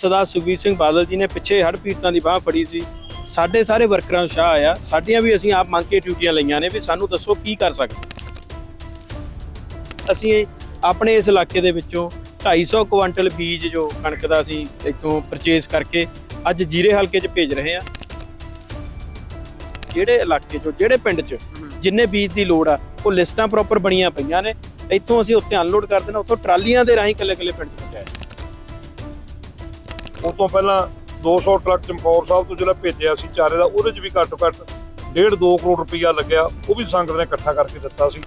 ਸਦਾ ਸੁਖਬੀਰ ਸਿੰਘ ਬਾਦਲ ਜੀ ਨੇ ਪਿੱਛੇ ਹੜ੍ਹ ਪੀੜਤਾਂ ਦੀ ਬਾਹ ਫੜੀ ਸੀ। ਸਾਡੇ ਸਾਰੇ ਵਰਕਰਾਂ ਨੂੰ ਸ਼ਾਹ ਆਇਆ। ਸਾਡੀਆਂ ਵੀ ਅਸੀਂ ਆਪ ਮੰਗ ਕੇ ਡਿਊਟੀਆਂ ਲਈਆਂ ਨੇ ਵੀ ਸਾਨੂੰ ਦੱਸੋ ਕੀ ਕਰ ਸਕਦੇ। ਅਸੀਂ ਆਪਣੇ ਇਸ ਇਲਾਕੇ ਦੇ ਵਿੱਚੋਂ 250 ਕੁਇੰਟਲ ਬੀਜ ਜੋ ਕਣਕ ਦਾ ਅਸੀਂ ਇੱਥੋਂ ਪਰਚੇਸ ਕਰਕੇ ਅੱਜ ਜੀਰੇ ਹਲਕੇ 'ਚ ਭੇਜ ਰਹੇ ਹਾਂ। ਜਿਹੜੇ ਇਲਾਕੇ 'ਚੋਂ, ਜਿਹੜੇ ਪਿੰਡ 'ਚ ਜਿੰਨੇ ਬੀਜ ਦੀ ਲੋੜ ਆ, ਉਹ ਲਿਸਟਾਂ ਪ੍ਰੋਪਰ ਬਣੀਆਂ ਪਈਆਂ ਨੇ। ਇੱਥੋਂ ਅਸੀਂ ਉੱਥੇ ਅਨਲੋਡ ਕਰ ਦੇਣਾ, ਉੱਥੋਂ ਟਰਾਲੀਆਂ ਦੇ ਰਾਹੀਂ ਕੱਲੇ-ਕੱਲੇ ਪਿੰਡ 'ਚ ਪਹੁੰਚਾਇਆ। ਉਸ ਤੋਂ ਪਹਿਲਾਂ 200 ਟਰੱਕ ਚਮਕੌਰ ਸਾਹਿਬ ਤੋਂ ਜਿਹੜਾ ਭੇਜਿਆ ਸੀ ਚਾਰੇ ਦਾ ਉਹਦੇ 'ਚ ਵੀ ਘੱਟੋ ਘੱਟ 1.5 2 ਕਰੋੜ ਰੁਪਈਆ ਲੱਗਿਆ ਉਹ ਵੀ ਸੰਗਤ ਨੇ ਇਕੱਠਾ ਕਰਕੇ ਦਿੱਤਾ ਸੀ।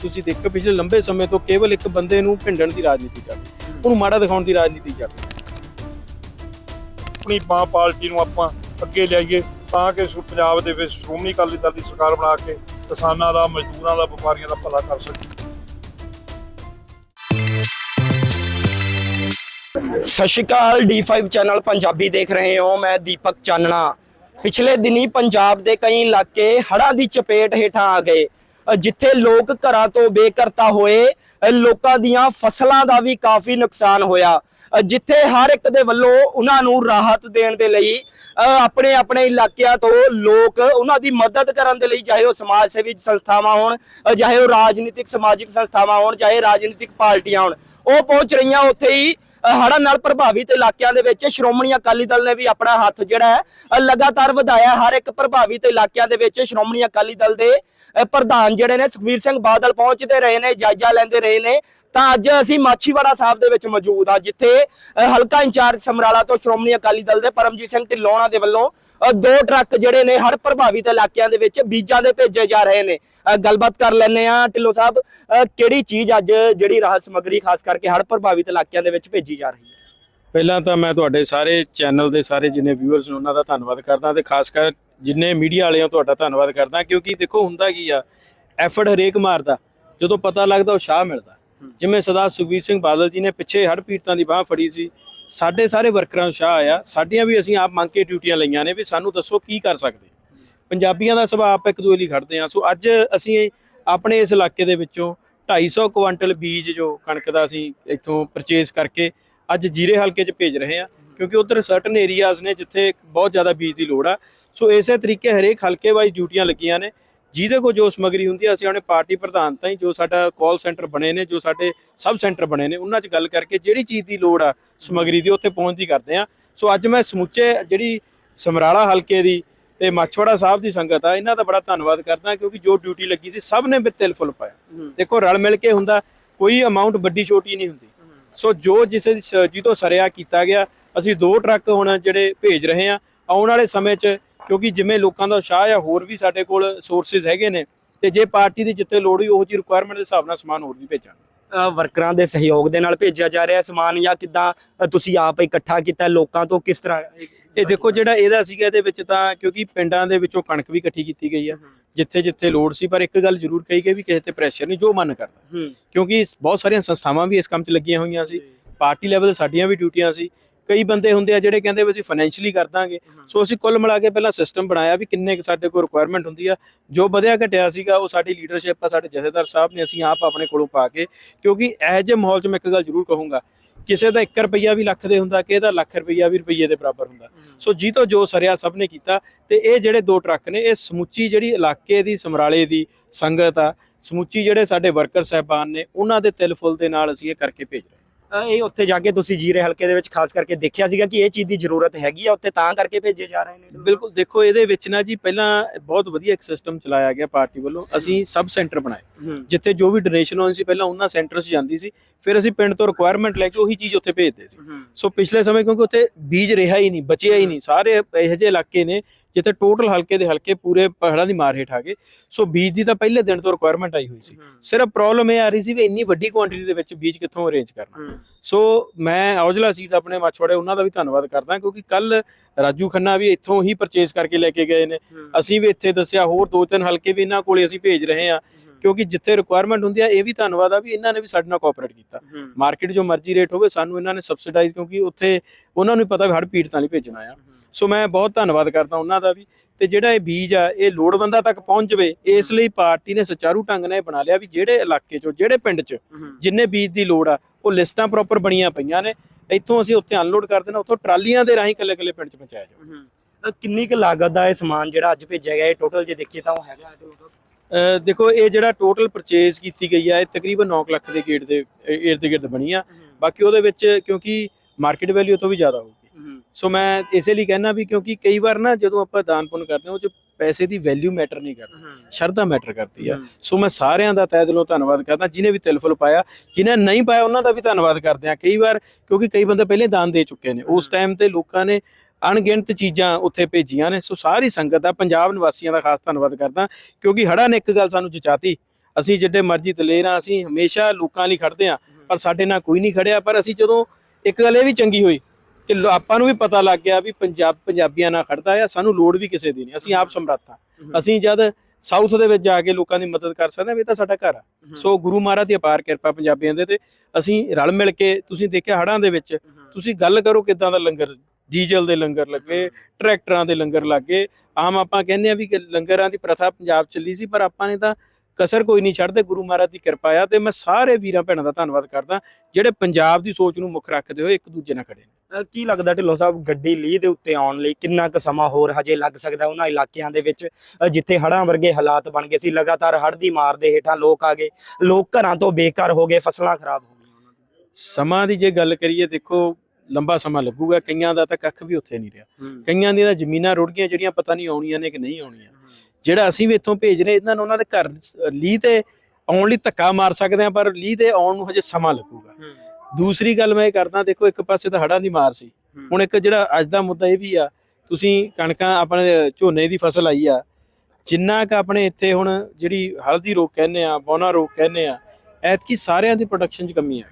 ਤੁਸੀਂ ਦੇਖੋ ਪਿਛਲੇ ਲੰਬੇ ਸਮੇਂ ਤੋਂ ਕੇਵਲ ਇੱਕ ਬੰਦੇ ਨੂੰ ਭਿੰਡਣ ਦੀ ਰਾਜਨੀਤੀ ਚੱਲ ਰਹੀ ਉਹਨੂੰ ਮਾੜਾ ਦਿਖਾਉਣ ਦੀ ਰਾਜਨੀਤੀ ਚੱਲ ਰਹੀ ਆਪਣੀ ਬਾਂ ਪਾਰਟੀ ਨੂੰ ਆਪਾਂ ਅੱਗੇ ਲਿਆਈਏ ਤਾਂ ਕਿ ਪੰਜਾਬ ਦੇ ਵਿੱਚ ਸ਼੍ਰੋਮਣੀ ਅਕਾਲੀ ਦਲ ਦੀ ਸਰਕਾਰ ਬਣਾ ਕੇ ਕਿਸਾਨਾਂ ਦਾ ਮਜ਼ਦੂਰਾਂ ਦਾ ਵਪਾਰੀਆਂ ਦਾ ਭਲਾ ਕਰ ਸਕੀਏ। ਸਤਿ ਸ਼੍ਰੀ ਅਕਾਲ, D5 ਚੈਨਲ ਪੰਜਾਬੀ ਦੇਖ ਰਹੇ ਹੋ। ਮੈਂ ਦੀਪਕ ਚਾਨਣਾ। ਪਿਛਲੇ ਦਿਨੀ ਪੰਜਾਬ ਦੇ ਕਈ ਇਲਾਕੇ ਹੜ੍ਹਾਂ ਦੀ ਚਪੇਟ ਹੇਠਾਂ ਆ ਗਏ, ਜਿੱਥੇ ਲੋਕ ਘਰਾਂ ਤੋਂ ਬੇਕਰਤਾ ਹੋਏ, ਲੋਕਾਂ ਦੀਆਂ ਫਸਲਾਂ ਦਾ ਵੀ ਕਾਫੀ ਨੁਕਸਾਨ ਹੋਇਆ। ਜਿੱਥੇ ਹਰ ਇੱਕ ਦੇ ਵੱਲੋਂ ਉਹਨਾਂ ਨੂੰ ਰਾਹਤ ਦੇਣ ਦੇ ਲਈ ਆਪਣੇ ਆਪਣੇ ਇਲਾਕਿਆਂ ਤੋਂ ਲੋਕ ਉਹਨਾਂ ਦੀ ਮਦਦ ਕਰਨ ਦੇ ਲਈ ਚਾਹੇ ਉਹ ਸਮਾਜ ਸੇਵੀ ਸੰਸਥਾਵਾਂ ਹੋਣ, ਚਾਹੇ ਉਹ ਰਾਜਨੀਤਿਕ ਸਮਾਜਿਕ ਸੰਸਥਾਵਾਂ ਹੋਣ, ਚਾਹੇ ਰਾਜਨੀਤਿਕ ਪਾਰਟੀਆਂ ਹੋਣ, ਉਹ ਪਹੁੰਚ ਰਹੀਆਂ ਉੱਥੇ ਹੀ ਹੜ੍ਹਾਂ ਨਾਲ ਪ੍ਰਭਾਵਿਤ ਇਲਾਕਿਆਂ ਦੇ ਵਿੱਚ ਸ਼੍ਰੋਮਣੀ ਅਕਾਲੀ ਦਲ ਨੇ ਵੀ ਆਪਣਾ ਹੱਥ ਜਿਹੜਾ ਹੈ ਲਗਾਤਾਰ ਵਧਾਇਆ। ਹਰ ਇੱਕ ਪ੍ਰਭਾਵਿਤ ਇਲਾਕਿਆਂ ਦੇ ਵਿੱਚ ਸ਼੍ਰੋਮਣੀ ਅਕਾਲੀ ਦਲ ਦੇ ਪ੍ਰਧਾਨ ਜਿਹੜੇ ਨੇ ਸੁਖਬੀਰ ਸਿੰਘ ਬਾਦਲ ਪਹੁੰਚਦੇ ਰਹੇ ਨੇ, ਜਾਇਜ਼ਾ ਲੈਂਦੇ ਰਹੇ ਨੇ। ਤਾਂ ਅੱਜ ਅਸੀਂ ਮਾਛੀਵਾੜਾ ਸਾਹਿਬ ਦੇ ਵਿੱਚ ਮੌਜੂਦ ਆ ਜਿੱਥੇ ਹਲਕਾ ਇੰਚਾਰਜ ਸਮਰਾਲਾ ਤੋਂ ਸ਼੍ਰੋਮਣੀ ਅਕਾਲੀ ਦਲ ਦੇ ਪਰਮਜੀਤ ਸਿੰਘ ਢਿੱਲੋਂ ਦੇ ਵੱਲੋਂ ਦੋ ਟਰੱਕ ਜਿਹੜੇ ਨੇ ਹੜ੍ਹ ਪ੍ਰਭਾਵਿਤ ਇਲਾਕਿਆਂ ਦੇ ਵਿੱਚ ਬੀਜਾਂ ਦੇ ਭੇਜੇ ਜਾ ਰਹੇ ਨੇ। ਗੱਲਬਾਤ ਕਰ ਲੈਣੇ ਆ ਢਿੱਲੋਂ ਸਾਹਿਬ ਕਿਹੜੀ ਚੀਜ਼ ਅੱਜ ਜਿਹੜੀ ਰਾਹਤ ਸਮੱਗਰੀ ਖਾਸ ਕਰਕੇ ਹੜ੍ਹ ਪ੍ਰਭਾਵਿਤ ਇਲਾਕਿਆਂ ਦੇ ਵਿੱਚ ਭੇਜੀ ਜਾ ਰਹੀ ਹੈ? ਪਹਿਲਾਂ ਤਾਂ ਮੈਂ ਤੁਹਾਡੇ ਸਾਰੇ ਚੈਨਲ ਦੇ ਸਾਰੇ ਜਿੰਨੇ ਵਿਊਅਰਸ ਨੇ ਉਹਨਾਂ ਦਾ ਧੰਨਵਾਦ ਕਰਦਾ ਤੇ ਖਾਸ ਕਰ ਜਿੰਨੇ ਮੀਡੀਆ ਵਾਲਿਆਂ ਤੁਹਾਡਾ ਧੰਨਵਾਦ ਕਰਦਾ ਕਿਉਂਕਿ ਦੇਖੋ ਹੁੰਦਾ ਕੀ ਆ ਐਫਰਟ ਹਰੇਕ ਮਾਰਦਾ ਜਦੋਂ ਪਤਾ ਲੱਗਦਾ ਉਹ ਸ਼ਾਹ ਮਿਲਦਾ। ਜਿਵੇਂ ਸਦਾ ਸੁਖਬੀਰ ਸਿੰਘ ਬਾਦਲ ਜੀ ਨੇ ਪਿੱਛੇ ਹੜ੍ਹ ਪੀੜਤਾਂ ਦੀ ਬਾਹ ਫੜੀ ਸੀ ਸਾਡੇ ਸਾਰੇ ਵਰਕਰਾਂ ਨੂੰ ਸ਼ਾਹ ਆਇਆ, ਸਾਡੀਆਂ ਵੀ ਅਸੀਂ ਆਪ ਮੰਗ ਕੇ ਡਿਊਟੀਆਂ ਲਈਆਂ ਨੇ ਵੀ ਸਾਨੂੰ ਦੱਸੋ ਕੀ ਕਰ ਸਕਦੇ। ਪੰਜਾਬੀਆਂ ਦਾ ਸੁਭਾਅ ਆਪ ਇੱਕ ਦੂਜੇ ਲਈ ਖੜਦੇ ਆ ਸੋ ਅੱਜ ਅਸੀਂ ਆਪਣੇ ਇਸ ਇਲਾਕੇ ਦੇ ਵਿੱਚੋਂ 250 ਕੁਇੰਟਲ ਬੀਜ ਜੋ ਕਣਕ ਦਾ ਅਸੀਂ ਇੱਥੋਂ ਪਰਚੇਸ ਕਰਕੇ ਅੱਜ ਜੀਰੇ ਹਲਕੇ 'ਚ ਭੇਜ ਰਹੇ ਆ ਕਿਉਂਕਿ ਉਧਰ ਸਰਟਨ ਏਰੀਆਜ਼ ਨੇ ਜਿੱਥੇ ਬਹੁਤ ਜ਼ਿਆਦਾ ਬੀਜ ਦੀ ਲੋੜ ਆ। ਸੋ ਇਸੇ ਤਰੀਕੇ ਹਰੇਕ ਹਲਕੇ ਵਾਈਜ਼ ਡਿਊਟੀਆਂ ਲੱਗੀਆਂ ਨੇ। ਜਿਹਦੇ ਕੋ ਜੋ ਸਮਗਰੀ ਹੁੰਦੀ ਆ ਅਸੀਂ ਆਪਣੇ ਪਾਰਟੀ ਪ੍ਰਧਾਨ ਤਾਈਂ ਜੋ ਸਾਡਾ ਕਾਲ ਸੈਂਟਰ ਬਣੇ ਨੇ ਜੋ ਸਾਡੇ ਸਬ ਸੈਂਟਰ ਬਣੇ ਨੇ ਉਹਨਾਂ 'ਚ ਗੱਲ ਕਰਕੇ ਜਿਹੜੀ ਚੀਜ਼ ਦੀ ਲੋੜ ਆ ਸਮਗਰੀ ਦੀ ਉੱਥੇ ਪਹੁੰਚਦੀ ਕਰਦੇ ਆ। ਸੋ ਅੱਜ ਮੈਂ ਸਮੁੱਚੇ ਜਿਹੜੀ ਸਮਰਾਲਾ ਹਲਕੇ ਦੀ ਤੇ ਮਾਛਵਾੜਾ ਸਾਹਿਬ ਦੀ ਸੰਗਤ ਆ ਇਹਨਾਂ ਦਾ ਬੜਾ ਧੰਨਵਾਦ ਕਰਦਾ ਕਿਉਂਕਿ ਜੋ ਡਿਊਟੀ ਲੱਗੀ ਸੀ ਸਭ ਨੇ ਬਿੱਤਲ ਫੁੱਲ ਪਾਇਆ। ਦੇਖੋ ਰਲ ਮਿਲ ਕੇ ਹੁੰਦਾ ਕੋਈ ਅਮਾਉਂਟ ਵੱਡੀ ਛੋਟੀ ਨਹੀਂ ਹੁੰਦੀ। ਸੋ ਜੋ ਜਿਸੇ ਦੀ ਸ- ਜਿਹਤੋਂ ਸਰਿਆ ਕੀਤਾ ਗਿਆ ਅਸੀਂ ਦੋ ਟਰੱਕ ਹੁਣ ਜਿਹੜੇ ਭੇਜ ਰਹੇ ਆ ਆਉਣ ਵਾਲੇ ਸਮੇਂ 'ਚ ਕਿਉਂਕਿ ਜਿਵੇਂ ਲੋਕਾਂ ਦਾ ਉਤਸ਼ਾਹ ਆ ਹੋਰ ਵੀ ਸਾਡੇ ਕੋਲ ਸੋਰਸਸ ਹੈਗੇ ਨੇ ਤੇ ਜੇ ਪਾਰਟੀ ਦੀ ਜਿੱਥੇ ਲੋੜ ਹੋਈ ਉਹ ਜੀ ਰਿਕੁਆਇਰਮੈਂਟ ਦੇ ਹਿਸਾਬ ਨਾਲ ਸਮਾਨ ਹੋਰ ਵੀ ਭੇਜਾਂਗੇ। ਵਰਕਰਾਂ ਦੇ ਸਹਿਯੋਗ ਦੇ ਨਾਲ ਭੇਜਿਆ ਜਾ ਰਿਹਾ ਸਮਾਨ ਜਾਂ ਕਿੱਦਾਂ ਤੁਸੀਂ ਆਪ ਇਕੱਠਾ ਕੀਤਾ ਲੋਕਾਂ ਤੋਂ ਕਿਸ ਤਰ੍ਹਾਂ? ਇਹ ਦੇਖੋ ਜਿਹੜਾ ਇਹਦਾ ਸੀਗਾ ਇਹਦੇ ਵਿੱਚ ਤਾਂ ਕਿਉਂਕਿ ਪਿੰਡਾਂ ਦੇ ਵਿੱਚੋਂ ਕਣਕ ਵੀ ਇਕੱਠੀ ਕੀਤੀ ਗਈ ਆ। ਜਿੱਥੇ ਜਿੱਥੇ ਲੋੜ ਸੀ ਪਰ ਇੱਕ ਗੱਲ ਜ਼ਰੂਰ ਕਹੀ ਗਈ ਵੀ ਕਿਸੇ ਤੇ ਪ੍ਰੈਸ਼ਰ ਨਹੀਂ ਜੋ ਮਨ ਕਰਦਾ। ਕਿਉਂਕਿ ਬਹੁਤ ਸਾਰੀਆਂ ਸੰਸਥਾਵਾਂ ਵੀ ਇਸ ਕੰਮ 'ਚ ਲੱਗੀਆਂ ਹੋਈਆਂ ਸੀ। ਪਾਰਟੀ ਲੈਵਲ ਸਾਡੀਆਂ ਵੀ ਡਿਊਟੀਆਂ ਸੀ। ਕਈ ਬੰਦੇ ਹੁੰਦੇ ਆ ਜਿਹੜੇ ਕਹਿੰਦੇ ਵੀ ਅਸੀਂ ਫਾਈਨੈਂਸ਼ੀਅਲੀ ਕਰ ਦਾਂਗੇ। ਸੋ ਅਸੀਂ ਕੁੱਲ ਮਿਲਾ ਕੇ ਪਹਿਲਾਂ ਸਿਸਟਮ ਬਣਾਇਆ ਵੀ ਕਿੰਨੇ ਕੁ ਸਾਡੇ ਕੋਲ ਰਿਕੁਆਇਰਮੈਂਟ ਹੁੰਦੀ ਆ। ਜੋ ਵਧਿਆ ਘਟਿਆ ਸੀਗਾ ਉਹ ਸਾਡੀ ਲੀਡਰਸ਼ਿਪ ਆ ਸਾਡੇ ਜਥੇਦਾਰ ਸਾਹਿਬ ਨੇ ਅਸੀਂ ਆਪ ਆਪਣੇ ਕੋਲੋਂ ਪਾ ਕੇ ਕਿਉਂਕਿ ਇਹੋ ਜਿਹੇ ਮਾਹੌਲ 'ਚ ਮੈਂ ਇੱਕ ਗੱਲ ਜ਼ਰੂਰ ਕਹੂੰਗਾ ਕਿਸੇ ਦਾ 1 ਰੁਪਈਆ ਵੀ ਲੱਖ ਦੇ ਹੁੰਦਾ ਕਿ ਇਹਦਾ ਲੱਖ ਰੁਪਈਆ ਵੀ ਰੁਪਈਏ ਦੇ ਬਰਾਬਰ ਹੁੰਦਾ। ਸੋ ਜੀ ਤੋਂ ਜੋ ਸਰਿਆ ਸਭ ਨੇ ਕੀਤਾ ਤੇ ਇਹ ਜਿਹੜੇ ਦੋ ਟਰੱਕ ਨੇ ਇਹ ਸਮੁੱਚੀ ਜਿਹੜੀ ਇਲਾਕੇ ਦੀ ਸਮਰਾਲੇ ਦੀ ਸੰਗਤ ਆ ਸਮੁੱਚੀ ਜਿਹੜੇ ਸਾਡੇ ਵਰਕਰ ਸਹਿਬਾਨ ਨੇ ਉਹਨਾਂ ਦੇ ਤਿਲ ਫੁੱਲ ਦੇ ਨਾਲ ਅਸੀਂ ਇਹ ਕਰਕੇ ਭੇਜ ਰਹੇ ਇਹ ਉੱਥੇ ਜਾ ਕੇ ਤੁਸੀਂ ਜੀਰੇ ਹਲਕੇ ਦੇ ਵਿੱਚ ਖਾਸ ਕਰਕੇ ਦੇਖਿਆ ਸੀਗਾ ਕਿ ਇਹ ਚੀਜ਼ ਦੀ ਜ਼ਰੂਰਤ ਹੈਗੀ ਆ ਉੱਥੇ ਤਾਂ ਕਰਕੇ ਭੇਜੇ ਜਾ ਰਹੇ ਨੇ ਬਿਲਕੁਲ ਦੇਖੋ ਇਹਦੇ ਵਿੱਚ ਨਾ ਜੀ ਪਹਿਲਾਂ ਬਹੁਤ ਵਧੀਆ ਇੱਕ ਸਿਸਟਮ ਚਲਾਇਆ ਗਿਆ ਪਾਰਟੀ ਵੱਲੋਂ ਅਸੀਂ ਸਬ ਸੈਂਟਰ ਬਣਾਏ। ਜਿੱਥੇ ਜੋ ਵੀ ਡੋਨੇਸ਼ਨ ਹੋਣੀ ਸੀ ਪਹਿਲਾਂ ਉਹਨਾਂ ਸੈਂਟਰਸ ਜਾਂਦੀ ਸੀ ਫਿਰ ਅਸੀਂ ਪਿੰਡ ਤੋਂ ਰਿਕੁਆਇਰਮੈਂਟ ਲੈ ਕੇ ਉਹੀ ਚੀਜ਼ ਉੱਥੇ ਭੇਜਦੇ ਸੀ। ਸੋ ਪਿਛਲੇ ਸਮੇਂ ਕਿਉਂਕਿ ਉੱਥੇ ਬੀਜ ਰਿਹਾ ਹੀ ਨਹੀਂ ਬਚਿਆ ਹੀ ਨਹੀਂ ਸਾਰੇ ਇਹੋ ਜਿਹੇ ਇਲਾਕੇ ਨੇ ਜਿੱਥੇ ਟੋਟਲ ਹਲਕੇ ਦੇ ਹਲਕੇ ਪੂਰੇ ਪਹਾੜਾਂ ਦੀ ਮਾਰ ਹੇਠ ਆ ਗਏ। ਸੋ ਬੀਜ ਦੀ ਤਾਂ ਪਹਿਲੇ ਦਿਨ ਤੋਂ ਰਿਕੁਆਇਰਮੈਂਟ ਆਈ ਹੋਈ ਸੀ। ਸਿਰਫ ਪ੍ਰੋਬਲਮ ਇਹ ਆ ਰਹੀ ਸੀ ਵੀ ਇੰਨੀ ਵੱਡੀ ਕੁਆਂਟੀਟੀ ਦੇ ਵਿੱਚ ਬੀਜ ਕਿੱਥੋਂ ਅਰੇਂਜ ਕਰਨਾ। ਸੋ ਮੈਂ ਔਜਲਾ ਸੀਟ ਆਪਣੇ ਮਛਵਾੜੇ ਉਹਨਾਂ ਦਾ ਵੀ ਧੰਨਵਾਦ ਕਰਦਾ ਕਿਉਂਕਿ ਕੱਲ ਰਾਜੂ ਖੰਨਾ ਵੀ ਇੱਥੋਂ ਹੀ ਪਰਚੇਸ ਕਰਕੇ ਲੈ ਕੇ ਗਏ ਨੇ। ਅਸੀਂ ਵੀ ਇੱਥੇ ਦੱਸਿਆ ਹੋਰ ਦੋ ਤਿੰਨ ਹਲਕੇ ਵੀ ਇਹਨਾਂ ਕੋਲੇ ਅਸੀਂ ਭੇਜ ਰਹੇ ਹਾਂ। ਕਿਉਂਕਿ ਜਿੱਥੇ ਰਿਕੁਆਇਰਮੈਂਟ ਹੁੰਦੀ ਆ ਇਹ ਵੀ ਧੰਨਵਾਦ ਆ ਵੀ ਇਹਨਾਂ ਨੇ ਵੀ ਸਾਡੇ ਨਾਲ ਕੋਆਪਰੇਟ ਕੀਤਾ। ਮਾਰਕੀਟ ਜੋ ਮਰਜ਼ੀ ਰੇਟ ਹੋਵੇ ਸਾਨੂੰ ਇਹਨਾਂ ਨੇ ਸਬਸਿਡਾਈਜ਼ ਕਿਉਂਕਿ ਉੱਥੇ ਉਹਨਾਂ ਨੂੰ ਪਤਾ ਵੀ ਹੜ ਪੀੜਤਾਂ ਲਈ ਭੇਜਣਾ ਆ। ਸੋ ਮੈਂ ਬਹੁਤ ਧੰਨਵਾਦ ਕਰਦਾ ਉਹਨਾਂ ਦਾ ਵੀ ਤੇ ਜਿਹੜਾ ਇਹ ਬੀਜ ਆ ਇਹ ਲੋੜਵੰਦਾਂ ਤੱਕ ਪਹੁੰਚ ਜਵੇ ਇਸ ਲਈ ਪਾਰਟੀ ਨੇ ਸੁਚਾਰੂ ਢੰਗ ਨਾਲ ਇਹ ਬਣਾ ਲਿਆ ਵੀ ਜਿਹੜੇ ਇਲਾਕੇ ਚੋਂ ਜਿਹੜੇ ਪਿੰਡ 'ਚ ਜਿੰਨੇ ਬੀਜ ਦੀ ਲੋੜ ਆ ਉਹ ਲਿਸਟਾਂ ਪ੍ਰੋਪਰ ਬਣੀਆਂ ਪਈਆਂ ਨੇ। ਇੱਥੋਂ ਅਸੀਂ ਉੱਥੇ ਅਨਲੋਡ ਕਰ ਦੇਣਾ ਉੱਥੋਂ ਟਰਾਲੀਆਂ ਦੇ ਰਾਹੀਂ ਕੱਲੇ ਕੱਲੇ ਪਿੰਡ 'ਚ ਪਹੁੰਚਾਇਆ ਜਾਊ ਕਿੰਨੀ ਕੁ ਲਾਗਤ ਦਾ ਇਹ ਸਮਾਨ ਜਿਹੜਾ ਅੱਜ ਭੇਜਿਆ ਗਿਆ ਇਹ ਟੋਟਲ ਜੇ ਦੇਖੀਏ ਤਾਂ ਉਹ ਹੈਗਾ ਦੇਖੋ ਇਹ ਜਿਹੜਾ ਟੋਟਲ ਪਰਚੇਜ਼ ਕੀਤੀ ਗਈ ਆ ਇਹ ਤਕਰੀਬਨ 9 ਲੱਖ ਦੇ ਗੇਟ ਦੇ ਇਰਦ ਗਿਰਦ ਬਣੀ ਆ। ਬਾਕੀ ਉਹਦੇ ਵਿੱਚ ਕਿਉਂਕਿ ਮਾਰਕੀਟ ਵੈਲਿਊ ਤੋਂ ਵੀ ਜ਼ਿਆਦਾ ਹੋਊਗੀ। ਸੋ ਮੈਂ ਇਸੇ ਲਈ ਕਹਿਣਾ ਵੀ ਕਿਉਂਕਿ ਕਈ ਵਾਰ ਨਾ ਜਦੋਂ ਆਪਾਂ ਦਾਨ ਪੁੰਨ ਕਰਦੇ ਹਾਂ ਉਹ ਚ ਪੈਸੇ ਦੀ ਵੈਲਿਊ ਮੈਟਰ ਨਹੀਂ ਕਰਦੀ ਸ਼ਰਧਾ ਮੈਟਰ ਕਰਦੀ ਆ। ਸੋ ਮੈਂ ਸਾਰਿਆਂ ਦਾ ਤਹਿ ਦਿਲੋਂ ਧੰਨਵਾਦ ਕਰਦਾ ਜਿਨੇ ਵੀ ਤਿਲਫੁਲ ਪਾਇਆ ਜਿਨੇ ਨਹੀਂ ਪਾਇਆ ਉਹਨਾਂ ਦਾ ਵੀ ਧੰਨਵਾਦ ਕਰਦੇ ਆ ਕਈ ਵਾਰ ਕਿਉਂਕਿ ਕਈ ਬੰਦੇ ਪਹਿਲੇ ਦਾਨ ਦੇ ਚੁੱਕੇ ਨੇ। ਉਸ ਟਾਈਮ ਤੇ ਲੋਕਾਂ ਨੇ ਅਣਗਿਣਤ ਚੀਜ਼ਾਂ ਉੱਥੇ ਭੇਜੀਆਂ ਨੇ। ਸੋ ਸਾਰੀ ਸੰਗਤ ਦਾ ਪੰਜਾਬ ਨਿਵਾਸੀਆਂ ਦਾ ਖਾਸ ਧੰਨਵਾਦ ਕਰਦਾ। ਕਿਉਂਕਿ ਹੜਾ ਨੇ ਇੱਕ ਗੱਲ ਸਾਨੂੰ ਜਚਾਤੀ। ਅਸੀਂ ਜਿੱਡੇ ਮਰਜ਼ੀ ਦਲੇਰ ਆ ਅਸੀਂ ਹਮੇਸ਼ਾ ਲੋਕਾਂ ਲਈ ਖੜਦੇ ਆ। ਪਰ ਸਾਡੇ ਨਾਲ ਕੋਈ ਨਹੀਂ ਖੜਿਆ ਪਰ ਅਸੀਂ ਜਦੋਂ ਇੱਕ ਗੱਲ ਇਹ ਵੀ ਚੰਗੀ ਹੋਈ ਕਿ ਆਪਾਂ ਨੂੰ ਵੀ ਪਤਾ ਲੱਗ ਗਿਆ ਵੀ ਪੰਜਾਬ ਪੰਜਾਬੀਆਂ ਨਾਲ ਖੜਦਾ ਆ। ਸਾਨੂੰ ਲੋੜ ਵੀ ਕਿਸੇ ਦੀ ਨਹੀਂ। ਅਸੀਂ ਆਪ ਸਮਰੱਥ ਆ। ਅਸੀਂ ਜਦ ਸਾਊਥ ਦੇ ਵਿੱਚ ਜਾ ਕੇ ਲੋਕਾਂ ਦੀ ਮਦਦ ਕਰ ਸਕਦੇ ਵੀ ਇਹ ਤਾਂ ਸਾਡਾ ਘਰ ਆ। ਸੋ ਗੁਰੂ ਮਹਾਰਾਜ ਦੀ ਅਪਾਰ ਕਿਰਪਾ ਪੰਜਾਬੀਆਂ ਦੇ ਤੇ। ਅਸੀਂ ਰਲ ਮਿਲ ਕੇ ਤੁਸੀਂ ਦੇਖਿਆ ਹੜਾਂ ਦੇ ਵਿੱਚ ਤੁਸੀਂ ਗੱਲ ਕਰੋ ਕਿਦਾਂ ਦਾ ਲੰਗਰ ਡੀਜ਼ਲ ਦੇ ਲੰਗਰ ਲੱਗੇ ਟਰੈਕਟਰਾਂ ਦੇ ਲੰਗਰ ਲੱਗੇ। ਆਮ ਆਪਾਂ ਕਹਿੰਦੇ ਆ ਵੀ ਕਿ ਲੰਗਰਾਂ ਦੀ ਪ੍ਰਥਾ ਪੰਜਾਬ ਚੱਲੀ ਸੀ ਪਰ ਆਪਾਂ ਨੇ ਤਾਂ ਕਸਰ ਕੋਈ ਨਹੀਂ ਛੱਡਦੇ ਗੁਰੂ ਮਹਾਰਾਜ ਦੀ ਕਿਰਪਾ ਆ ਤੇ ਮੈਂ ਸਾਰੇ ਵੀਰਾਂ ਭੈਣਾਂ ਦਾ ਧੰਨਵਾਦ ਕਰਦਾ ਜਿਹੜੇ ਪੰਜਾਬ ਦੀ ਸੋਚ ਨੂੰ ਮੁੱਖ ਰੱਖਦੇ ਹੋਏ ਇੱਕ ਦੂਜੇ ਨਾਲ ਖੜੇ ਨੇ। ਕੀ ਲੱਗਦਾ ਢਿੱਲੋਂ ਸਾਹਿਬ ਗੱਡੀ ਲੀਹ ਦੇ ਉੱਤੇ ਆਉਣ ਲਈ ਕਿੰਨਾ ਕੁ ਸਮਾਂ ਹੋਰ ਹਜੇ ਲੱਗ ਸਕਦਾ ਉਹਨਾਂ ਇਲਾਕਿਆਂ ਦੇ ਵਿੱਚ? ਜਿੱਥੇ ਹੜ੍ਹਾਂ ਵਰਗੇ ਹਾਲਾਤ ਬਣ ਗਏ ਸੀ ਲਗਾਤਾਰ ਹੜ੍ਹ ਦੀ ਮਾਰ ਦੇ ਹੇਠਾਂ ਲੋਕ ਆ ਗਏ ਲੋਕ ਘਰਾਂ ਤੋਂ ਬੇਘਰ ਹੋ ਗਏ ਫਸਲਾਂ ਖਰਾਬ ਹੋ ਗਈਆਂ। ਉਹਨਾਂ ਦੀਆਂ ਸਮਾਂ ਦੀ ਜੇ ਗੱਲ ਕਰੀਏ ਦੇਖੋ ਲੰਬਾ ਸਮਾਂ ਲੱਗੂਗਾ ਕਈਆਂ ਦਾ ਤਾਂ ਕੱਖ ਵੀ ਉੱਥੇ ਨਹੀਂ ਰਿਹਾ। ਕਈਆਂ ਦੀਆਂ ਜ਼ਮੀਨਾਂ ਰੁੜ ਗਈਆਂ ਜਿਹੜੀਆਂ ਪਤਾ ਨਹੀਂ ਆਉਣੀਆਂ ਨੇ ਕਿ ਨਹੀਂ ਆਉਣੀਆਂ। ਜਿਹੜਾ ਅਸੀਂ ਵੀ ਇੱਥੋਂ ਭੇਜ ਰਹੇ ਇਹਨਾਂ ਨੂੰ ਉਹਨਾਂ ਦੇ ਘਰ ਲੀ ਤੇ ਆਉਣ ਲਈ ਧੱਕਾ ਮਾਰ ਸਕਦੇ ਆ ਪਰ ਲੀ ਤੇ ਆਉਣ ਨੂੰ ਹਜੇ ਸਮਾਂ ਲੱਗੂਗਾ। ਦੂਸਰੀ ਗੱਲ ਮੈਂ ਇਹ ਕਰਦਾ ਦੇਖੋ ਇੱਕ ਪਾਸੇ ਤਾਂ ਹੜਾਂ ਦੀ ਮਾਰ ਸੀ। ਹੁਣ ਇੱਕ ਜਿਹੜਾ ਅੱਜ ਦਾ ਮੁੱਦਾ ਇਹ ਵੀ ਆ ਤੁਸੀਂ ਕਣਕਾਂ ਆਪਣੇ ਝੋਨੇ ਦੀ ਫਸਲ ਆਈ ਆ ਜਿੰਨਾ ਕ ਆਪਣੇ ਇੱਥੇ ਹੁਣ ਜਿਹੜੀ ਹਲਦੀ ਰੋਗ ਕਹਿੰਦੇ ਆ ਬੌਨਾ ਰੋਗ ਕਹਿੰਦੇ ਆ ਐਤਕੀ ਸਾਰਿਆਂ ਦੀ ਪ੍ਰੋਡਕਸ਼ਨ 'ਚ ਕਮੀ ਆ।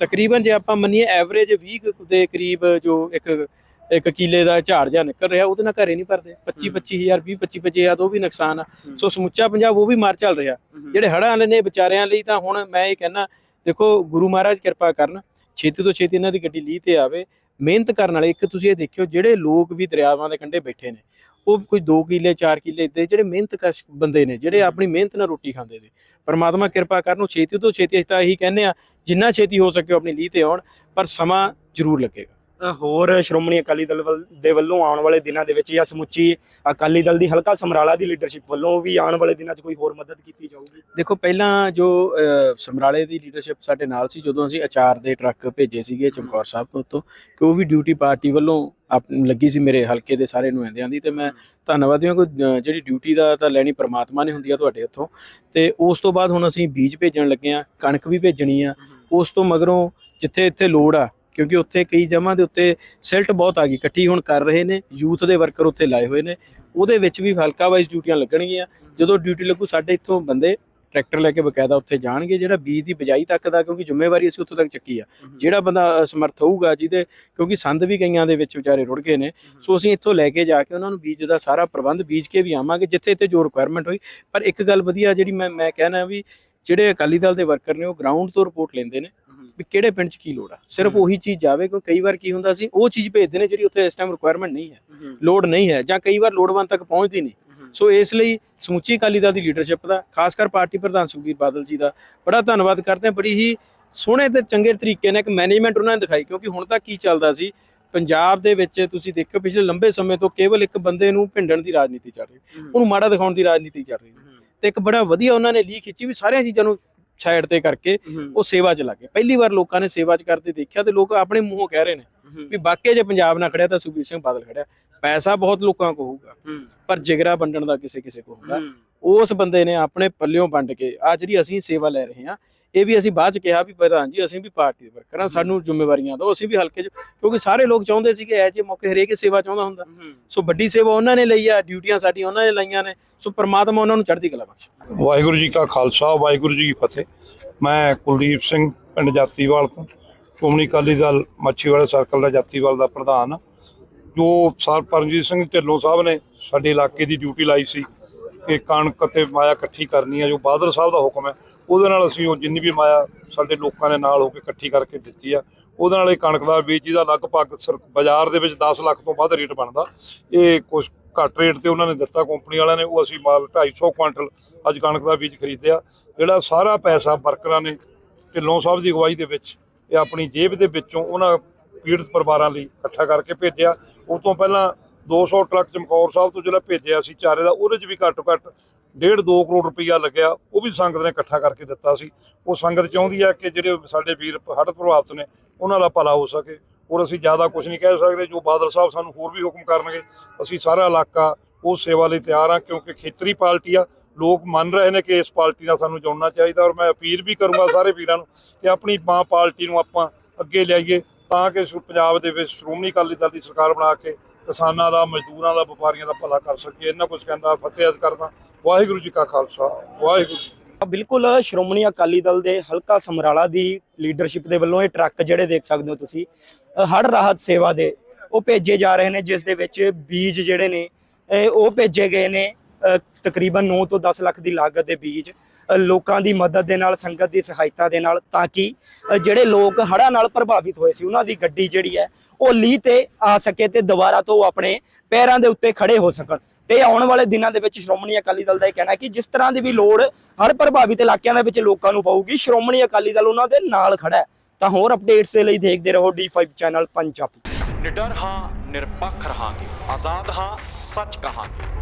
ਤਕਰੀਬਨ ਜੇ ਆਪਾਂ ਮੰਨੀਏ ਐਵਰੇਜ 20 ਕੁ ਦੇ ਕਰੀਬ ਜੋ ਇੱਕ ਇੱਕ ਕਿੱਲੇ ਦਾ ਝਾੜ ਜਾਂ ਨਿਕਲ ਰਿਹਾ ਉਹਦੇ ਨਾਲ ਘਰੇ ਨਹੀਂ ਭਰਦੇ। 25 25000 20 25 25000 ਤੋਂ ਵੀ ਨੁਕਸਾਨ ਆ। ਸੋ ਸਮੁੱਚਾ ਪੰਜਾਬ ਉਹ ਵੀ ਮਾਰ ਚੱਲ ਰਿਹਾ। ਜਿਹੜੇ ਹੜ੍ਹਾਂ ਵਾਲੇ ਨੇ ਵਿਚਾਰਿਆਂ ਲਈ ਤਾਂ ਹੁਣ ਮੈਂ ਇਹ ਕਹਿਣਾ ਦੇਖੋ ਗੁਰੂ ਮਹਾਰਾਜ ਕਿਰਪਾ ਕਰਨ ਛੇਤੀ ਤੋਂ ਛੇਤੀ ਇਹਨਾਂ ਦੀ ਗੱਡੀ ਲੀਹ ਤੇ ਆਵੇ। ਮਿਹਨਤ ਕਰਨ ਵਾਲੇ ਇੱਕ ਤੁਸੀਂ ਇਹ ਦੇਖਿਓ ਜਿਹੜੇ ਲੋਕ ਵੀ ਦਰਿਆਵਾਂ ਦੇ ਕੰਢੇ ਬੈਠੇ ਨੇ ਉਹ ਕੋਈ 2 ਕਿੱਲੇ 4 ਕਿੱਲੇ ਇੱਦੇ ਜਿਹੜੇ ਮਿਹਨਤ ਕਸ਼ ਬੰਦੇ ਨੇ ਜਿਹੜੇ ਆਪਣੀ ਮਿਹਨਤ ਨਾਲ ਰੋਟੀ ਖਾਂਦੇ ਸੀ ਪਰਮਾਤਮਾ ਕਿਰਪਾ ਕਰਨ ਉਹ ਛੇਤੀ ਤੋਂ ਛੇਤੀ ਅਸੀਂ ਤਾਂ ਇਹੀ ਕਹਿੰਦੇ ਆ ਜਿੰਨਾ ਛੇਤੀ ਹੋ ਸਕੇ ਉਹ ਆਪਣੀ ਲੀਹ ਤੇ ਆਉਣ ਪਰ ਸਮਾਂ ਜ਼ਰੂਰ ਲੱਗੇਗਾ। ਹੋਰ ਸ਼੍ਰੋਮਣੀ ਅਕਾਲੀ ਦਲ ਵੱਲ- ਦੇ ਵੱਲੋਂ ਆਉਣ ਵਾਲੇ ਦਿਨਾਂ ਦੇ ਵਿੱਚ ਜਾਂ ਸਮੁੱਚੀ ਅਕਾਲੀ ਦਲ ਦੀ ਹਲਕਾ ਸਮਰਾਲਾ ਦੀ ਲੀਡਰਸ਼ਿਪ ਵੱਲੋਂ ਵੀ ਆਉਣ ਵਾਲੇ ਦਿਨਾਂ 'ਚ ਕੋਈ ਹੋਰ ਮਦਦ ਕੀਤੀ ਜਾਊਗੀ? ਦੇਖੋ ਪਹਿਲਾਂ ਜੋ ਅਹ, ਸਮਰਾਲੇ ਦੀ ਲੀਡਰਸ਼ਿਪ ਸਾਡੇ ਨਾਲ ਸੀ ਜਦੋਂ ਅਸੀਂ ਅਚਾਰ ਦੇ ਟਰੱਕ ਭੇਜੇ ਸੀਗੇ ਚਮਕੌਰ ਸਾਹਿਬ ਤੋਂ ਉੱਤੋਂ ਕਿ ਉਹ ਵੀ ਡਿਊਟੀ ਪਾਰਟੀ ਵੱਲੋਂ ਆਪ- ਲੱਗੀ ਸੀ ਮੇਰੇ ਹਲਕੇ ਦੇ ਸਾਰੇ ਨੁਮਾਇੰਦਿਆਂ ਦੀ ਤੇ ਮੈਂ ਧੰਨਵਾਦੀ ਹਾਂ ਅਹ, ਜਿਹੜੀ ਡਿਊਟੀ ਦਾ ਤਾਂ ਲੈਣੀ ਪ੍ਰਮਾਤਮਾ ਨੇ ਹੁੰਦੀ ਆ ਤੁਹਾਡੇ ਹੱਥੋਂ। ਤੇ ਉਸ ਤੋਂ ਬਾਅਦ ਹੁਣ ਅਸੀਂ ਬੀਜ ਭੇਜਣ ਲੱਗੇ ਆ ਕਣਕ ਵੀ ਭੇਜਣੀ ਆ। ਉਸ ਤੋਂ ਮਗਰੋਂ ਜਿੱਥੇ ਇੱਥੇ ਲੋੜ ਆ ਕਿਉਂਕਿ ਉੱਥੇ ਕਈ ਜਮਾਂ ਦੇ ਉੱਤੇ ਸਿਲਟ ਬਹੁਤ ਆ ਗਈ ਇਕੱਠੀ ਹੁਣ ਕਰ ਰਹੇ ਨੇ ਯੂਥ ਦੇ ਵਰਕਰ ਉੱਥੇ ਲਾਏ ਹੋਏ ਨੇ ਉਹਦੇ ਵਿੱਚ ਵੀ ਹਲਕਾ ਵਾਈਜ਼ ਡਿਊਟੀਆਂ ਲੱਗਣਗੀਆਂ ਜਦੋਂ ਡਿਊਟੀ ਲੱਗੂ ਸਾਡੇ ਇੱਥੋਂ ਬੰਦੇ ਟਰੈਕਟਰ ਲੈ ਕੇ ਬਕਾਇਦਾ ਉੱਥੇ ਜਾਣਗੇ ਜਿਹੜਾ ਬੀਜ ਦੀ ਬਜਾਈ ਤੱਕ ਦਾ ਕਿਉਂਕਿ ਜ਼ਿੰਮੇਵਾਰੀ ਅਸੀਂ ਉੱਥੋਂ ਤੱਕ ਚੱਕੀ ਆ ਜਿਹੜਾ ਬੰਦਾ ਸਮਰਥ ਹੋਊਗਾ ਜਿਹਦੇ ਕਿਉਂਕਿ ਸੰਦ ਵੀ ਕਈਆਂ ਦੇ ਵਿੱਚ ਵਿਚਾਰੇ ਰੁੜ ਗਏ ਨੇ ਸੋ ਅਸੀਂ ਇੱਥੋਂ ਲੈ ਕੇ ਜਾ ਕੇ ਉਹਨਾਂ ਨੂੰ ਬੀਜ ਦਾ ਸਾਰਾ ਪ੍ਰਬੰਧ ਬੀਜ ਕੇ ਵੀ ਆਵਾਂਗੇ ਜਿੱਥੇ ਇੱਥੇ ਜੋ ਰਿਕੁਆਇਰਮੈਂਟ ਹੋਈ ਪਰ ਇੱਕ ਗੱਲ ਵਧੀਆ ਜਿਹੜੀ ਮੈਂ ਮੈਂ ਕਹਿਣਾ ਵੀ ਜਿਹੜੇ ਅਕਾਲੀ ਦਲ ਦੇ ਵਰਕਰ ਨੇ ਉਹ ਗਰਾਊਂਡ ਤੋਂ ਰਿਪੋਰਟ ਲੈਂਦੇ ਨੇ ਵੀ ਕਿਹੜੇ ਪਿੰਡ 'ਚ ਕੀ ਲੋੜ ਆ? ਸਿਰਫ ਉਹੀ ਚੀਜ਼ ਜਾਵੇ ਕਿਉਂਕਿ ਕਈ ਵਾਰ ਕੀ ਹੁੰਦਾ ਸੀ ਉਹ ਚੀਜ਼ ਭੇਜਦੇ ਨੇ ਜਿਹੜੀ ਉੱਥੇ ਇਸ ਟਾਈਮ ਰਿਕੁਆਇਰਮੈਂਟ ਨਹੀਂ ਹੈ। ਲੋੜ ਨਹੀਂ ਹੈ ਜਾਂ ਕਈ ਵਾਰ ਲੋੜਵੰਦ ਤੱਕ ਪਹੁੰਚਦੀ ਨਹੀਂ। ਸੋ ਇਸ ਲਈ ਸਮੁੱਚੀ ਅਕਾਲੀ ਦਲ ਦੀ ਲੀਡਰਸ਼ਿਪ ਦਾ ਖਾਸ ਕਰ ਪਾਰਟੀ ਪ੍ਰਧਾਨ ਸੁਖਬੀਰ ਬਾਦਲ ਜੀ ਦਾ ਬੜਾ ਧੰਨਵਾਦ ਕਰਦੇ ਹਾਂ। ਬੜੀ ਹੀ ਸੋਹਣੇ ਤੇ ਚੰਗੇ ਤਰੀਕੇ ਨਾਲ ਇੱਕ ਮੈਨੇਜਮੈਂਟ ਉਹਨਾਂ ਨੇ ਦਿਖਾਈ ਕਿਉਂਕਿ ਹੁਣ ਤੱਕ ਕੀ ਚੱਲਦਾ ਸੀ ਪੰਜਾਬ ਦੇ ਵਿੱਚ ਤੁਸੀਂ ਦੇਖੋ ਪਿਛਲੇ ਲੰਬੇ ਸਮੇਂ ਤੋਂ ਕੇਵਲ ਇੱਕ ਬੰਦੇ ਨੂੰ ਭਿੰਡਣ ਦੀ ਰਾਜਨੀਤੀ ਚੱਲ ਰਹੀ। ਉਹਨੂੰ ਮਾੜਾ ਦਿਖਾਉਣ ਦੀ ਰਾਜਨੀਤੀ ਚੱਲ ਰਹੀ। ਤੇ ਇੱਕ ਬੜਾ ਵਧੀਆ ਉਹਨਾਂ ਨੇ ਲੀ ਖਿੱਚੀ ਵੀ ਸਾਰੀਆਂ ਚੀਜ਼ਾਂ ਨੂੰ ਸਾਈਡ ਤੇ ਕਰਕੇ ਉਹ ਸੇਵਾ 'ਚ ਲੱਗੇ ਪਹਿਲੀ ਵਾਰ ਲੋਕਾਂ ਨੇ ਸੇਵਾ 'ਚ ਕਰਦੇ ਦੇਖਿਆ ਤੇ ਲੋਕ ਆਪਣੇ ਮੂੰਹੋਂ ਕਹਿ ਰਹੇ ਨੇ ਵੀ ਵਾਕਿਆ ਜੇ ਪੰਜਾਬ ਨਾਲ ਖੜਿਆ ਤਾਂ ਸੁਖਬੀਰ ਸਿੰਘ ਬਾਦਲ ਖੜਿਆ। ਪੈਸਾ ਬਹੁਤ ਲੋਕਾਂ ਕੋ ਹੋਊਗਾ ਪਰ ਜਿਗਰਾ ਵੰਡਣ ਦਾ ਕਿਸੇ ਕਿਸੇ ਕੋ ਹੁੰਦਾ ਉਸ ਬੰਦੇ ਨੇ ਆਪਣੇ ਪੱਲਿਓਂ ਵੰਡ ਕੇ ਆ ਜਿਹੜੀ ਅਸੀਂ ਸੇਵਾ ਲੈ ਰਹੇ ਹਾਂ ਇਹ ਵੀ ਅਸੀਂ ਬਾਅਦ ਚ ਕਿਹਾ ਵੀ ਪ੍ਰਧਾਨ ਜੀ ਅਸੀਂ ਵੀ ਪਾਰਟੀ ਦੇ ਵਰਕਰ ਹਾਂ ਸਾਨੂੰ ਜ਼ਿੰਮੇਵਾਰੀਆਂ ਦਿਓ ਅਸੀਂ ਵੀ ਹਲਕੇ ਚ ਕਿਉਂਕਿ ਸਾਰੇ ਲੋਕ ਚਾਹੁੰਦੇ ਸੀ ਕਿ ਇਹ ਜਿਹੇ ਮੌਕੇ ਹਰੇਕ ਸੇਵਾ ਚਾਹੁੰਦਾ ਹੁੰਦਾ। ਸੋ ਵੱਡੀ ਸੇਵਾ ਉਹਨਾਂ ਨੇ ਲਈ ਆ ਡਿਊਟੀਆਂ ਸਾਡੀਆਂ ਉਹਨਾਂ ਨੇ ਲਾਈਆਂ ਨੇ ਸੋ ਪ੍ਰਮਾਤਮਾ ਉਹਨਾਂ ਨੂੰ ਚੜ੍ਹਦੀ ਕਲਾ ਬਖਸ਼ੇ। ਵਾਹਿਗੁਰੂ ਜੀ ਕਾ ਖਾਲਸਾ ਵਾਹਿਗੁਰੂ ਜੀ ਕੀ ਫਤਿਹ। ਮੈਂ ਕੁਲਦੀਪ ਸਿੰਘ ਪਿੰਡ ਜਾਤੀਵਾਲ ਤੋਂ ਸ਼੍ਰੋਮਣੀ ਅਕਾਲੀ ਦਲ ਮੱਛੀਵਾੜਾ ਸਰਕਲ ਦਾ ਜਾਤੀਵਾਲ ਦਾ ਪ੍ਰਧਾਨ। ਜੋ ਸਰ ਪਰਮਜੀਤ ਸਿੰਘ ਢਿੱਲੋਂ ਸਾਹਿਬ ਨੇ ਸਾਡੇ ਇਲਾਕੇ ਦੀ ਡਿਊਟੀ ਲਾਈ ਸੀ ਕਿ ਕਣਕ ਅਤੇ ਮਾਇਆ ਇਕੱਠੀ ਕਰਨੀ ਹੈ ਜੋ ਬਾਦਲ ਸਾਹਿਬ ਦਾ ਹੁਕਮ ਹੈ ਉਹਦੇ ਨਾਲ ਅਸੀਂ ਉਹ ਜਿੰਨੀ ਵੀ ਮਾਇਆ ਸਾਡੇ ਲੋਕਾਂ ਨੇ ਨਾਲ ਹੋ ਕੇ ਇਕੱਠੀ ਕਰਕੇ ਦਿੱਤੀ ਆ, ਉਹਦੇ ਨਾਲ ਇਹ ਕਣਕ ਦਾ ਬੀਜ ਜਿਹਦਾ ਲਗਭਗ ਸਰ- ਬਾਜ਼ਾਰ ਦੇ ਵਿੱਚ 10 ਲੱਖ ਤੋਂ ਵੱਧ ਰੇਟ ਬਣਦਾ। ਇਹ ਕੁਝ ਘੱਟ ਰੇਟ ਤੇ ਉਹਨਾਂ ਨੇ ਦਿੱਤਾ, ਕੰਪਨੀ ਵਾਲਿਆਂ ਨੇ, ਉਹ ਅਸੀਂ ਮਾਲ 250 ਕੁਇੰਟਲ ਅੱਜ ਕਣਕ ਦਾ ਬੀਜ ਖਰੀਦਿਆ। ਜਿਹੜਾ ਸਾਰਾ ਪੈਸਾ ਵਰਕਰਾਂ ਨੇ ਢਿੱਲੋਂ ਸਾਹਿਬ ਦੀ ਅਗਵਾਈ ਦੇ ਵਿੱਚ ਇਹ ਆਪਣੀ ਜੇਬ ਦੇ ਵਿੱਚੋਂ ਉਹਨਾਂ ਪੀੜਤ ਪਰਿਵਾਰਾਂ ਲਈ ਇਕੱਠਾ ਕਰਕੇ ਭੇਜਿਆ। ਉਸ ਤੋਂ ਪਹਿਲਾਂ 200 ਟਰੱਕ ਚਮਕੌਰ ਸਾਹਿਬ ਤੋਂ ਜਿਹੜਾ ਭੇਜਿਆ ਸੀ ਚਾਰੇ ਦਾ, ਉਹਦੇ 'ਚ ਵੀ ਘੱਟੋ ਘੱਟ ਡੇਢ 2 ਕਰੋੜ ਰੁਪਈਆ ਲੱਗਿਆ। ਉਹ ਵੀ ਸੰਗਤ ਨੇ ਇਕੱਠਾ ਕਰਕੇ ਦਿੱਤਾ ਸੀ। ਉਹ ਸੰਗਤ ਚਾਹੁੰਦੀ ਹੈ ਕਿ ਜਿਹੜੇ ਸਾਡੇ ਵੀਰ ਹੜ੍ਹ ਪ੍ਰਭਾਵਿਤ ਨੇ, ਉਹਨਾਂ ਦਾ ਭਲਾ ਹੋ ਸਕੇ। ਔਰ ਅਸੀਂ ਜ਼ਿਆਦਾ ਕੁਝ ਨਹੀਂ ਕਹਿ ਸਕਦੇ, ਜੋ ਬਾਦਲ ਸਾਹਿਬ ਸਾਨੂੰ ਹੋਰ ਵੀ ਹੁਕਮ ਕਰਨਗੇ, ਅਸੀਂ ਸਾਰਾ ਇਲਾਕਾ ਉਹ ਸੇਵਾ ਲਈ ਤਿਆਰ ਹਾਂ ਕਿਉਂਕਿ ਖੇਤਰੀ ਪਾਰਟੀ ਆ। ਲੋਕ ਮੰਨ ਰਹੇ ਨੇ ਕਿ ਇਸ ਪਾਰਟੀ ਨਾਲ ਸਾਨੂੰ ਜੁੜਨਾ ਚਾਹੀਦਾ ਔਰ ਮੈਂ ਅਪੀਲ ਵੀ ਕਰੂੰਗਾ ਸਾਰੇ ਵੀਰਾਂ ਨੂੰ ਕਿ ਆਪਣੀ ਮਾਂ ਪਾਰਟੀ ਨੂੰ ਆਪਾਂ ਅੱਗੇ ਲਿਆਈਏ, ਤਾਂ ਕਿ ਪੰਜਾਬ ਦੇ ਵਿੱਚ ਸ਼੍ਰੋਮਣੀ ਅਕਾਲੀ ਦਲ ਦੀ ਸਰਕਾਰ ਬਣਾ ਕੇ ਕਿਸਾਨਾਂ ਦਾ, ਮਜ਼ਦੂਰਾਂ ਦਾ, ਵਪਾਰੀਆਂ ਦਾ ਭਲਾ ਕਰ ਸਕੀਏ ਇਹਨਾਂ ਕੁਝ ਕਹਿੰਦਾ, ਫਤਿਹ ਅਰਜ਼ ਕਰਦਾ। ਵਾਹਿਗੁਰੂ ਜੀ ਕਾ ਖਾਲਸਾ, ਵਾਹਿਗੁਰੂ ਜੀ ਬਿਲਕੁਲ ਸ਼੍ਰੋਮਣੀ ਅਕਾਲੀ ਦਲ ਦੇ ਹਲਕਾ ਸਮਰਾਲਾ ਦੀ ਲੀਡਰਸ਼ਿਪ ਦੇ ਵੱਲੋਂ ਇਹ ਟਰੱਕ ਜਿਹੜੇ ਦੇਖ ਸਕਦੇ ਹੋ ਤੁਸੀਂ ਹੜ ਰਾਹਤ ਸੇਵਾ ਦੇ, ਉਹ ਭੇਜੇ ਜਾ ਰਹੇ ਨੇ, ਜਿਸ ਦੇ ਵਿੱਚ ਬੀਜ ਜਿਹੜੇ ਨੇ ਉਹ ਭੇਜੇ ਗਏ ਨੇ ਤਕਰੀਬਨ 9 ਤੋਂ 10 ਲੱਖ ਦੀ ਲਾਗਤ ਦੇ ਬੀਜ ਲੋਕਾਂ ਦੀ ਮਦਦ ਦੇ ਨਾਲ, ਸੰਗਤ ਦੀ ਸਹਾਇਤਾ ਦੇ ਨਾਲ, ਤਾਂ ਕਿ ਜਿਹੜੇ ਲੋਕ ਹੜ੍ਹਾਂ ਨਾਲ ਪ੍ਰਭਾਵਿਤ ਹੋਏ ਸੀ, ਉਹਨਾਂ ਦੀ ਗੱਡੀ ਜਿਹੜੀ ਹੈ, ਉਹ ਲੀਹ ਤੇ ਆ ਸਕੇ ਤੇ ਦੁਬਾਰਾ ਤੋਂ ਆਪਣੇ ਪੈਰਾਂ ਦੇ ਉੱਤੇ ਖੜੇ ਹੋ ਸਕਣ। ਤੇ ਆਉਣ ਵਾਲੇ ਦਿਨਾਂ ਦੇ ਵਿੱਚ ਸ਼੍ਰੋਮਣੀ ਅਕਾਲੀ ਦਲ ਦਾ ਇਹ ਕਹਿਣਾ ਕਿ ਜਿਸ ਤਰ੍ਹਾਂ ਦੀ ਵੀ ਲੋੜ ਹਰ ਪ੍ਰਭਾਵਿਤ ਇਲਾਕਿਆਂ ਦੇ ਵਿੱਚ ਲੋਕਾਂ ਨੂੰ ਪਊਗੀ, ਸ਼੍ਰੋਮਣੀ ਅਕਾਲੀ ਦਲ ਉਹਨਾਂ ਦੇ ਨਾਲ ਖੜਾ ਹੈ। ਤਾਂ ਹੋਰ ਅਪਡੇਟਸ ਦੇ ਲਈ ਦੇਖਦੇ ਰਹੋ D5 ਚੈਨਲ ਪੰਜਾਬੀ ਨਿਡਰ ਹਾਂ, ਨਿਰਪੱਖ ਰਹਾਂਗੇ, ਆਜ਼ਾਦ ਹਾਂ, ਸੱਚ ਕਹਾਂਗੇ।